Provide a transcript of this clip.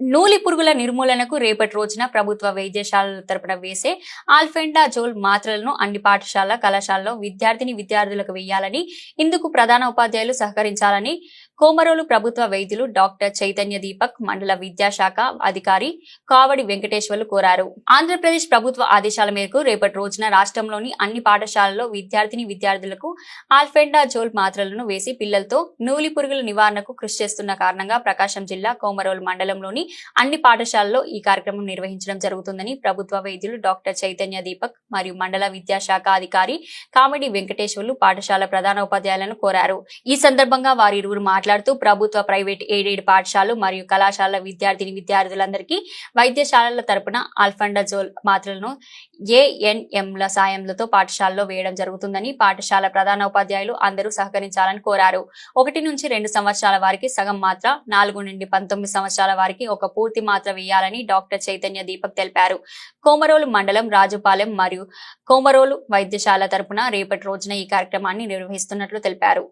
నూలి పురుగుల నిర్మూలనకు రేపటి రోజున ప్రభుత్వ వైద్యశాలల తరపున వేసే ఆల్ఫెండా జోల్ మాత్రలను అన్ని పాఠశాల కళాశాలలో విద్యార్థిని విద్యార్థులకు వేయాలని ఇందుకు ప్రధాన ఉపాధ్యాయులు సహకరించాలని కోమరోలు ప్రభుత్వ వైద్యులు డాక్టర్ చైతన్య దీపక్ మండల విద్యాశాఖ అధికారి కావడి వెంకటేశ్వర్లు కోరారు. ఆంధ్రప్రదేశ్ ప్రభుత్వ ఆదేశాల మేరకు రేపటి రోజున రాష్ట్రంలోని అన్ని పాఠశాలల్లో విద్యార్థిని విద్యార్థులకు ఆల్ఫెండాజోల్ మాత్రలను వేసి పిల్లలతో నూలి పురుగుల నివారణకు కృషి చేస్తున్న కారణంగా ప్రకాశం జిల్లా కోమరోలు మండలంలోని అన్ని పాఠశాలల్లో ఈ కార్యక్రమం నిర్వహించడం జరుగుతుందని ప్రభుత్వ వైద్యులు డాక్టర్ చైతన్య దీపక్ మరియు మండల విద్యాశాఖ అధికారి కామెడీ వెంకటేశ్వర్లు పాఠశాల ప్రధాన ఉపాధ్యాయులను కోరారు. ఈ సందర్భంగా వారి ఇరువురు మాట్లాడుతూ ప్రభుత్వ ప్రైవేట్ ఎయిడెడ్ పాఠశాలలు మరియు కళాశాల విద్యార్థిని విద్యార్థులందరికీ వైద్యశాలల తరపున ఆల్ఫండజోల్ మాత్రలను ఏఎన్ఎంల సాయంలతో పాఠశాలలో వేయడం జరుగుతుందని పాఠశాల ప్రధాన ఉపాధ్యాయులు అందరూ సహకరించాలని కోరారు. ఒకటి నుంచి రెండు సంవత్సరాల వారికి సగం మాత్ర నాలుగు నుండి పంతొమ్మిది సంవత్సరాల వారికి ఒక పూర్తి మాత్ర వేయాలని డాక్టర్ చైతన్య దీపక్ తెలిపారు. కోమరోలు మండలం రాజుపాలెం మరియు కోమరోలు వైద్యశాల తరపున రేపటి రోజున ఈ కార్యక్రమాన్ని నిర్వహిస్తున్నట్లు తెలిపారు.